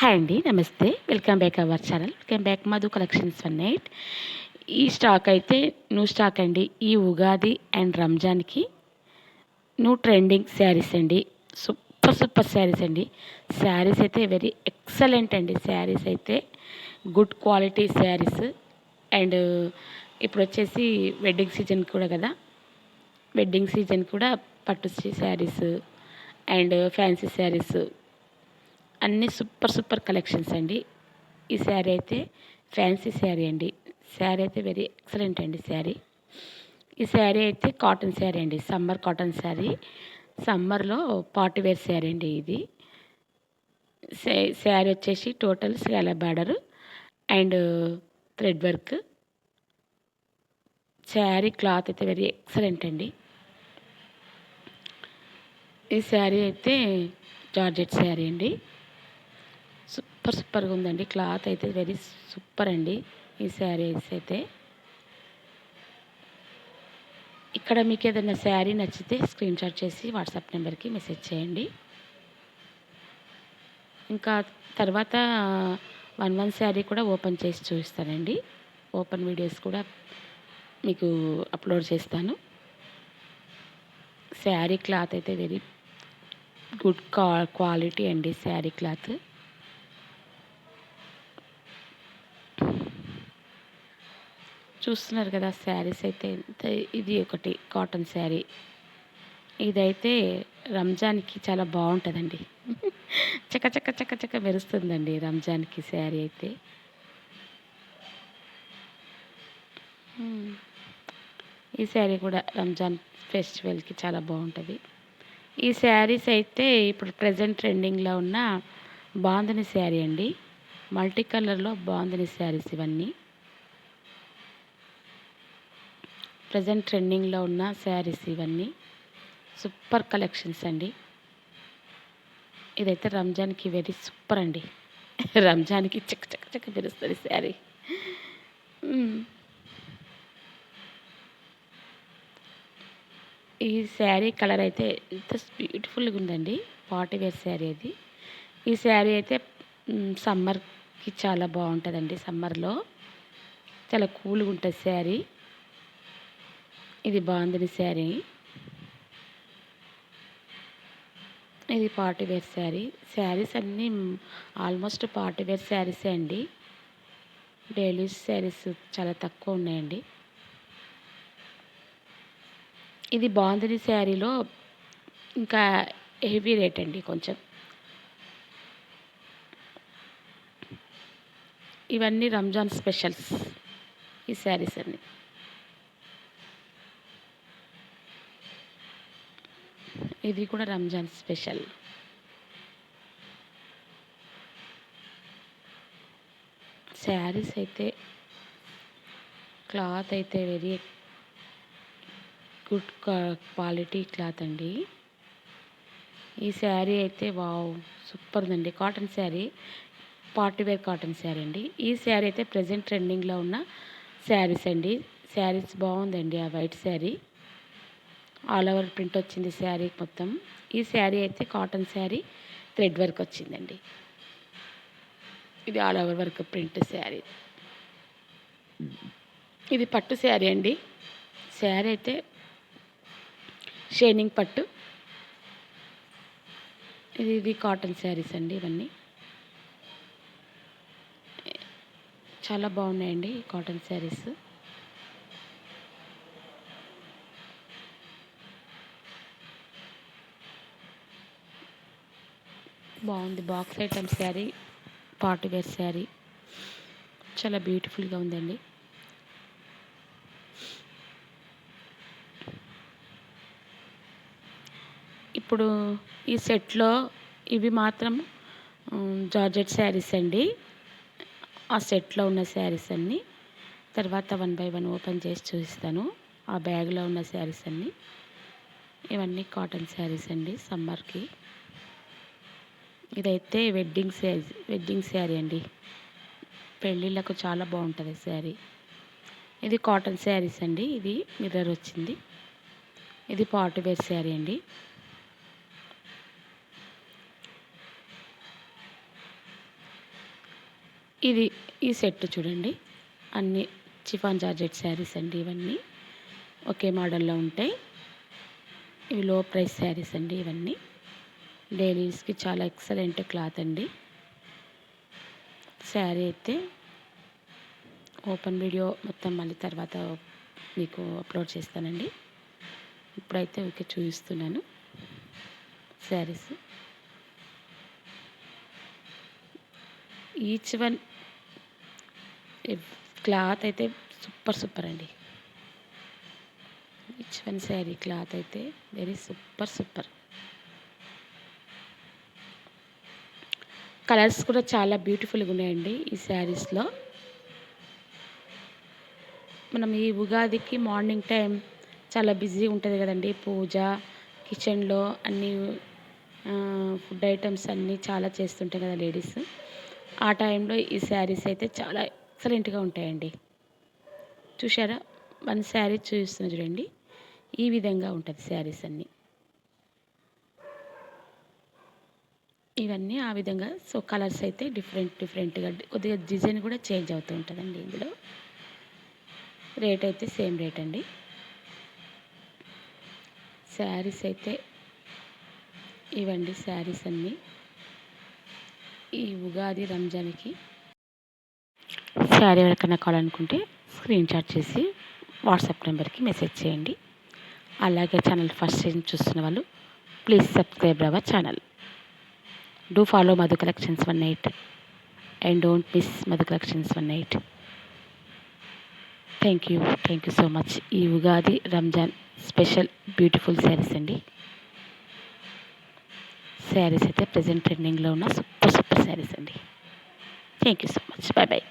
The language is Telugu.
హాయ్ అండి నమస్తే. Welcome back our channel welcome back Madhu collections one night ఈ స్టాక్ అయితే న్యూ స్టాక్ అండి. ఈ ఉగాది అండ్ రంజాన్కి న్యూ ట్రెండింగ్ శారీస్ అండి. సూపర్ సూపర్ శారీస్ అండి. శారీస్ అయితే వెరీ ఎక్సలెంట్ అండి. శారీస్ అయితే గుడ్ క్వాలిటీ శారీస్ అండ్ ఇప్పుడు వచ్చేసి వెడ్డింగ్ సీజన్ కూడా కదా. వెడ్డింగ్ సీజన్ కూడా పట్టు శారీస్ అండ్ ఫ్యాన్సీ శారీస్ అన్నీ సూపర్ సూపర్ కలెక్షన్స్ అండి. ఈ శారీ అయితే ఫ్యాన్సీ శారీ అండి. శారీ అయితే వెరీ ఎక్సలెంట్ అండి శారీ. ఈ శారీ అయితే కాటన్ శారీ అండి. Summer cotton sari. సమ్మర్లో పార్టీ వేర్ శారీ అండి ఇది. శారీ వచ్చేసి total శాల border and thread work. Sari cloth అయితే వెరీ ఎక్సలెంట్ అండి. ఈ శారీ అయితే జార్జెట్ శారీ అండి. సూపర్ సూపర్గా ఉందండి. క్లాత్ అయితే వెరీ సూపర్ అండి. ఈ శారీస్ అయితే. ఇక్కడ మీకు ఏదైనా శారీ నచ్చితే స్క్రీన్ షాట్ చేసి వాట్సాప్ నెంబర్కి మెసేజ్ చేయండి. ఇంకా తర్వాత వన్ వన్ శారీ కూడా ఓపెన్ చేసి చూపిస్తానండి. ఓపెన్ వీడియోస్ కూడా మీకు అప్లోడ్ చేస్తాను. శారీ క్లాత్ అయితే వెరీ గుడ్ క్వాలిటీ అండి శారీ క్లాత్. చూస్తున్నారు కదా శారీస్ అయితే ఇది ఒకటి కాటన్ శారీ. ఇదైతే రంజాన్కి చాలా బాగుంటుందండి. చక్క చక్క చక్క చక్క మెరుస్తుందండి రంజాన్కి శారీ అయితే. ఈ శారీ కూడా రంజాన్ ఫెస్టివల్కి చాలా బాగుంటుంది. ఈ శారీస్ అయితే ఇప్పుడు ప్రజెంట్ ట్రెండింగ్లో ఉన్న బాందని శారీ అండి. మల్టీ కలర్లో బాందని శారీస్ ఇవన్నీ. ప్రజెంట్ ట్రెండింగ్లో ఉన్న శారీస్ ఇవన్నీ. సూపర్ కలెక్షన్స్ అండి. ఇదైతే రంజాన్కి వెరీ సూపర్ అండి. రంజాన్కి చక్క చక్క చక్క తెలుస్తుంది శారీ. ఈ శారీ కలర్ అయితే ఎంత బ్యూటిఫుల్గా ఉందండి. పార్టీ వేర్ శారీ అది. ఈ శారీ అయితే సమ్మర్కి చాలా బాగుంటుందండి సమ్మర్లో. చాలా కూల్గా ఉంటుంది శారీ. ఇది బాగుంది శారీ. ఇది పార్టీ వేర్ శారీ. శారీస్ అన్నీ ఆల్మోస్ట్ పార్టీ వేర్ శారీసే అండి. డైలీ శారీస్ చాలా తక్కువ ఉన్నాయండి. ఇది బాగుంది శారీలో ఇంకా హెవీ రేట్ అండి కొంచెం. ఇవన్నీ రంజాన్ స్పెషల్స్ ఈ శారీస్ అన్నీ. ఇది కూడా రంజాన్ స్పెషల్. శారీస్ అయితే క్లాత్ అయితే వెరీ గుడ్ క్వాలిటీ క్లాత్ అండి. ఈ శారీ అయితే వావ్ సూపర్ అండి cotton sari party wear cotton sari అండి. ఈ శారీ అయితే ప్రజెంట్ ట్రెండింగ్లో ఉన్న శారీస్ అండి. శారీస్ బాగుందండి ఆ white sari. All over print వచ్చింది శారీ మొత్తం. ఈ శారీ అయితే కాటన్ శారీ థ్రెడ్ వర్క్ వచ్చిందండి. ఇది all over work print sari. ఇది పట్టు శారీ అండి. శారీ అయితే షైనింగ్ పట్టు. ఇది ఇది కాటన్ శారీస్ అండి ఇవన్నీ. చాలా బాగున్నాయండి కాటన్ శారీస్. బాగుంది. Box item sari party wear sari. చాలా బ్యూటిఫుల్గా ఉందండి. ఇప్పుడు ఈ సెట్లో ఇవి మాత్రం జార్జెట్ శారీస్ అండి. ఆ సెట్లో ఉన్న శారీస్ అన్నీ తర్వాత వన్ బై వన్ ఓపెన్ చేసి చూపిస్తాను. ఆ బ్యాగ్లో ఉన్న శారీస్ అన్నీ. ఇవన్నీ కాటన్ శారీస్ అండి సమ్మర్కి. ఇదైతే వెడ్డింగ్ శారీ వెడ్డింగ్ శారీ అండి. పెళ్ళిళ్ళకు చాలా బాగుంటుంది శారీ ఇది కాటన్ శారీస్ అండి. ఇది మిర్రర్ వచ్చింది. ఇది పార్ట్ వేర్ శారీ అండి. ఇది ఈ సెట్ చూడండి. అన్ని చిఫాన్ జార్జెట్ శారీస్ అండి ఇవన్నీ. ఒకే మోడల్లో ఉంటాయి. ఇవి లో ప్రైస్ శారీస్ అండి ఇవన్నీ. డైలీస్కి చాలా ఎక్సలెంట్ క్లాత్ అండి. శారీ అయితే ఓపెన్ వీడియో మొత్తం మళ్ళీ తర్వాత మీకు అప్లోడ్ చేస్తానండి. ఇప్పుడైతే ఓకే చూపిస్తున్నాను. శారీస్. ఈచ్ వన్ క్లాత్ అయితే సూపర్ సూపర్ అండి. ఈచ్ వన్ శారీ క్లాత్ అయితే వెరీ సూపర్ సూపర్. కలర్స్ కూడా చాలా బ్యూటిఫుల్గా ఉన్నాయండి ఈ శారీస్లో. మనం ఈ ఉగాదికి మార్నింగ్ టైం చాలా బిజీ ఉంటుంది కదండి. పూజ కిచెన్లో అన్నీ ఫుడ్ ఐటమ్స్ అన్నీ చాలా చేస్తుంటాయి కదా లేడీస్. ఆ టైంలో ఈ శారీస్ అయితే చాలా ఎక్సలెంట్గా ఉంటాయండి. చూసారా వన్ శారీ చూస్తున్నా చూడండి. ఈ విధంగా ఉంటుంది శారీస్ అన్నీ. ఇవన్నీ ఆ విధంగా. సో కలర్స్ అయితే డిఫరెంట్ డిఫరెంట్గా కొద్దిగా డిజైన్ కూడా చేంజ్ అవుతూ ఉంటుందండి ఇందులో. రేట్ అయితే సేమ్ రేట్ అండి. శారీస్ అయితే ఇవండి శారీస్ అన్నీ. ఈ ఉగాది రంజాన్కి శారీ ఎవరికైనా కావాలనుకుంటే స్క్రీన్ షాట్ చేసి వాట్సాప్ నెంబర్కి మెసేజ్ చేయండి. అలాగే ఛానల్ ఫస్ట్ టైం చూస్తున్న వాళ్ళు please subscribe our channel. Do follow Madhu collections one nine and don't miss Madhu collections one eight thank you thank you so much ఈ ఉగాది రంజాన్ స్పెషల్ బ్యూటిఫుల్ శారీస్ అండి. శారీస్ అయితే ప్రజెంట్ ట్రెండింగ్లో ఉన్న సూపర్ సూపర్ శారీస్ అండి. Thank you so much bye bye